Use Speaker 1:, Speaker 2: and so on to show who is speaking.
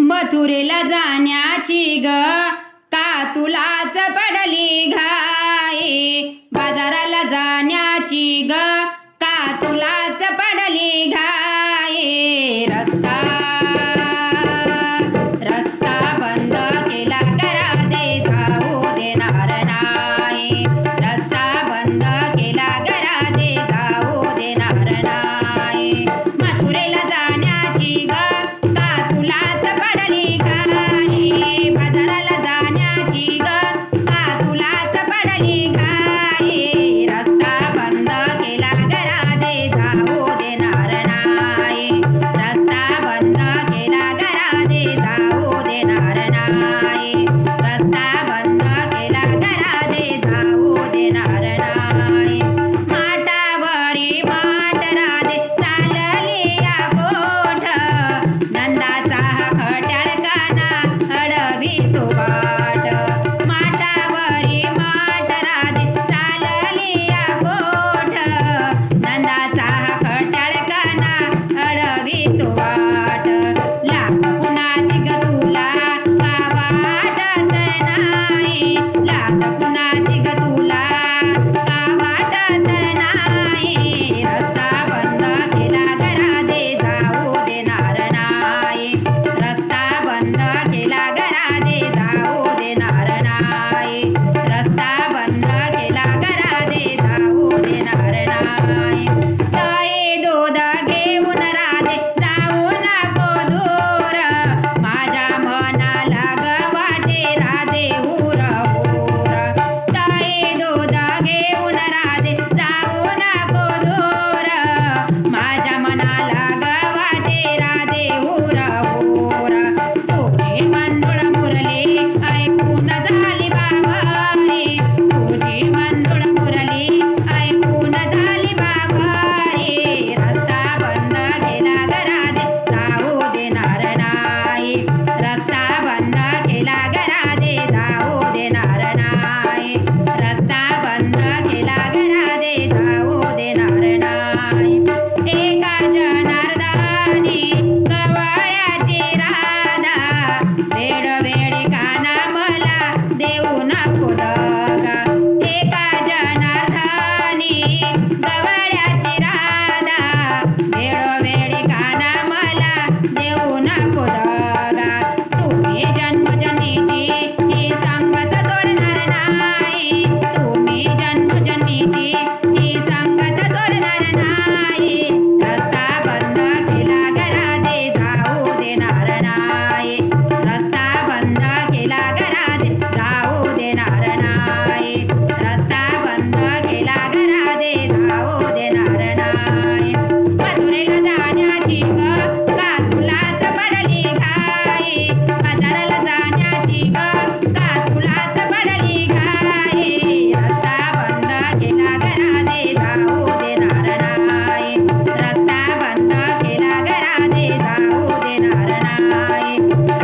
Speaker 1: मथुरेला जाण्याची ग. का तुलाच Bye. Thank you.